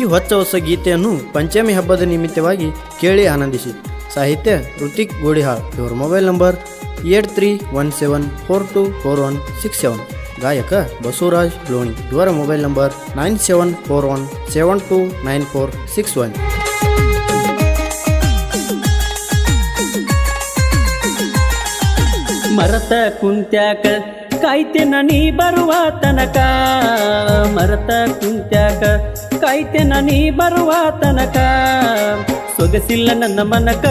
ಈ ಹೊಚ್ಚ ಹೊಸ ಗೀತೆಯನ್ನು ಪಂಚಮಿ ಹಬ್ಬದ ನಿಮಿತ್ತವಾಗಿ ಕೇಳಿ ಆನಂದಿಸಿ. ಸಾಹಿತ್ಯ ಋತಿಕ್ ಗೋಡಿಹಾಳ್. ಇವರ mobile number eight three one seven four two four one six seven. ಗಾಯಕ ಬಸವರಾಜ್ ಲೋಣಿ. ಇವರ mobile number nine seven four one seven two nine four six one. ಮರತ ಕುಂತ್ಯಾಕ ಕಾಯ್ತೆ ನೀ ಬರುವ ತನಕ. ಮರತ ಕುಂತ್ಯಾಕ ಕಾಯ್ತೆನ ನೀ ಬರುವ ತನಕ? ಸೊಗಸಿಲ್ಲ ನನ್ನ ಮನಕ,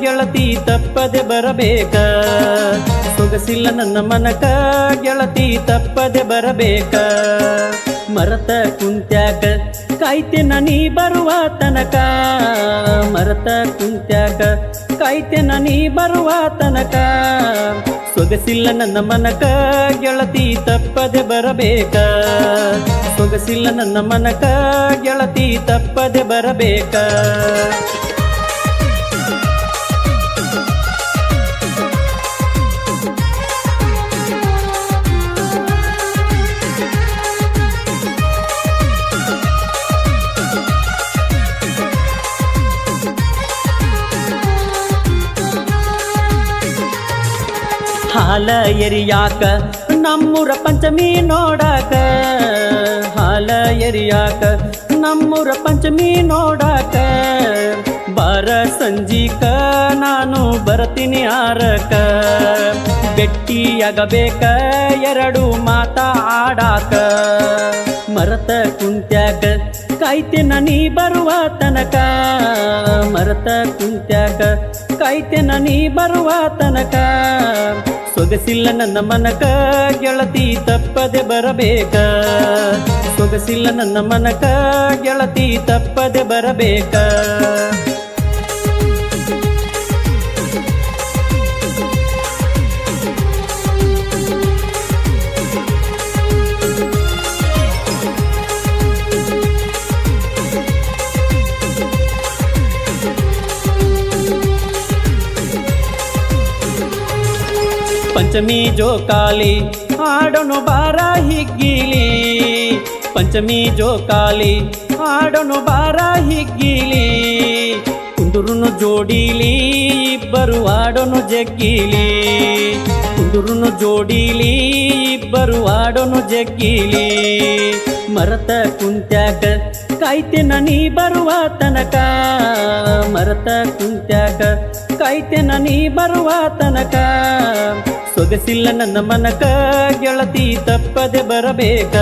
ಗೆಳತಿ ತಪ್ಪದೆ ಬರಬೇಕ? ಸೊಗಸಿಲ್ಲ ನನ್ನ ಮನಕ, ಗೆಳತಿ ತಪ್ಪದೆ ಬರಬೇಕ? ಮರತ ಕುಂತ್ಯಾಕ ಕಾಯ್ತೆ ನೀ ಬರುವ ತನಕ? ಮರತ ಕುಂತ್ಯಾಕ ಕಾಯ್ತೆ ನೀ ಬರುವ ತನಕ? ಸೊಗಸಿಲ್ಲ ನನ್ನ ಮನಕ, ಗೆಳತಿ ತಪ್ಪದೆ ಬರಬೇಕ? ಸೊಗಸಿಲ್ಲ ನನ್ನ ಮನಕ ಗೆಳತಿ ತಪ್ಪದೆ ಬರಬೇಕ. ಹಾಲ ಎರಿಯಾಕ ನಮ್ಮೂರ ಪಂಚಮಿ ನೋಡಾಕ. ಹಾಲ ಎರಿಯಾಕ ನಮ್ಮೂರ ಪಂಚಮಿ ನೋಡಾಕ. ಬರ ಸಂಜೀಕ, ನಾನು ಬರ್ತೀನಿ ಆರಕ. ಬೆಟ್ಟಿಯಾಗಬೇಕ ಎರಡು ಮಾತ ಆಡಾಕ. ಮರತ ಕುಂತ್ಯಾಕ ಕಾಯ್ತೇನ ನೀ ಬರುವ ತನಕ. ಮರತ ಕುಂತ್ಯಾಕ ಕಾಯ್ತೇನ ನೀ ಬರುವ ತನಕ. ಸೊಗಸಿಲ್ಲ ನನ್ನ ಮನಕ ಗೆಳತಿ ತಪ್ಪದೆ ಬರಬೇಕ. ಸೊಗಸಿಲ್ಲ ನನ್ನ ಮನಕ ಗೆಳತಿ ತಪ್ಪದೆ ಬರಬೇಕ. ಪಂಚಮಿ ಜೋಕಾಲಿ ಆಡೋನು ಬಾರ ಹಿಗ್ಗಿಲಿ. ಪಂಚಮಿ ಜೋಕಾಲಿ ಆಡೋನು ಬಾರ ಹಿಗ್ಗಿಲಿ. ಕುಂದುರುನು ಜೋಡಿಲಿ, ಇಬ್ಬರು ಆಡೋನು ಜಗ್ಗಿಲಿ. ಕುಂದುರುನು ಜೋಡಿಲಿ, ಇಬ್ಬರು ಆಡೋನು ಜಗ್ಗಿಲಿ. ಮರತ ಕುಂತ್ಯಾಕ ಕಾಯ್ತೆನ ನೀ ಬರುವ ತನಕ. ಮರತ ಕುಂತ್ಯಾಕ ಕಾಯ್ತೆನ ನೀ ಬರುವ ತನಕ. ಸೊಗಸಿಲ್ಲ ನನ್ನ ಮನಕ ಗೆಳತಿ ತಪ್ಪದೆ ಬರಬೇಕ.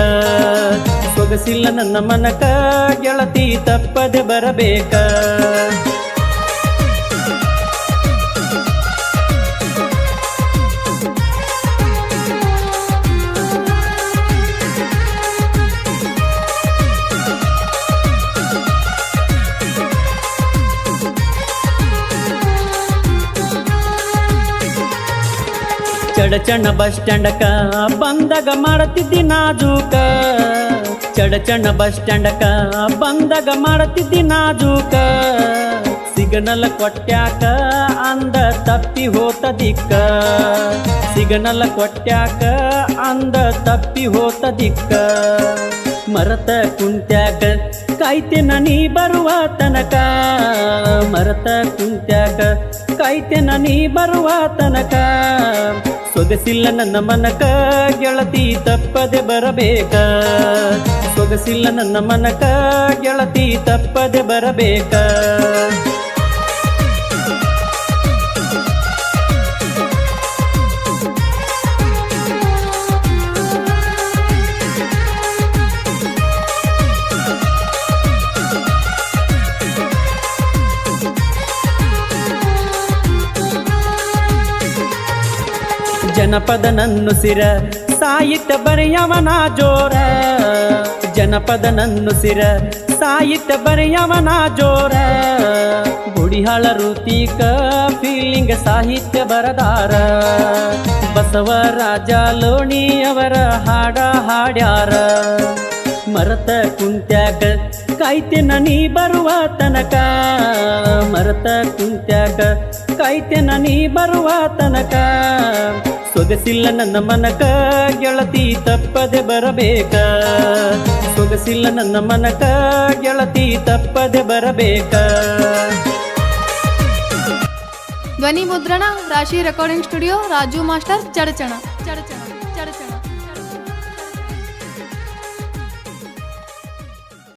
ಸೊಗಸಿಲ್ಲ ನನ್ನ ಮನಕ ಗೆಳತಿ ತಪ್ಪದೆ ಬರಬೇಕ. ಚಡಚಣ ಬಸ್ ಸ್ಟ್ಯಾಂಡಕ ಬಂದಾಗ ಮಾಡತಿದ್ದಿ ನಾಜೂಕ. ಚಡಚಣ ಬಸ್ ಸ್ಟ್ಯಾಂಡಕ ಬಂದಾಗ ಮಾಡತಿದ್ದಿ ನಾಜೂಕ. ಸಿಗ್ನಲ್ ಕೊಟ್ಟ್ಯಾಕ ಅಂದ ತಪ್ಪಿ ಹೋತ ದಿಕ್ಕ ಸಿಗ್ನಲ್ ಕೊಟ್ಟ್ಯಾಕ ಅಂದ ತಪ್ಪಿ ಹೋತ ದಿಕ್ಕ ಮರತ ಕುಂತ್ಯಾಕ ಕಾಯ್ತೆ ನೀ ಬರುವ ತನಕ. ಮರತ ಕುಂತ್ಯಾಕ ಕಾಯ್ತೆನ ನೀ ಬರುವ ತನಕ? ಸೊಗಸಿಲ್ಲ ನನ್ನ ಮನಕ, ಗೆಳತಿ ತಪ್ಪದೆ ಬರಬೇಕ? ಸೊಗಸಿಲ್ಲ ನನ್ನ ಮನಕ, ಗೆಳತಿ ತಪ್ಪದೆ ಬರಬೇಕ? ಜನಪದ ನನ್ನು ಸಿರ, ಸಾಹಿತ್ಯ ಬರೆಯವನ ಜೋರ. ಜನಪದ ನನ್ನು ಸಿರ, ಸಾಹಿತ್ಯ ಬರೆಯವನ ಜೋರ. ಗುಡಿಹಾಳ ಋತಿಕ, ಫೀಲಿಂಗ್ ಸಾಹಿತ್ಯ ಬರದಾರ. ಬಸವರಾಜ ಲೋಣಿಯವರ ಹಾಡಾ ಹಾಡ ಹಾಡ್ಯಾರ. ಮರತ ಕುಂತ್ಯಾಗ ಕಾಯ್ತೆನ ನೀ ಬರುವ ತನಕ. ಮರತ ಕುಂತ್ಯಾಗ ಕಾಯ್ತೆನ ನೀ ಬರುವ ತನಕ. ಸೊಗಸಿಲ್ಲ ನನ್ನ ಮನಕ, ಗೆಳತಿ ತಪ್ಪದೆ ಬರಬೇಕ. ಸೊಗಸಿಲ್ಲ ನನ್ನ ಮನಕ, ಗೆಳತಿ ತಪ್ಪದೆ ಬರಬೇಕ. ಧ್ವನಿ ಮುದ್ರಣ, Rashi recording studio Raju master Chadchan Chadchan Chadchan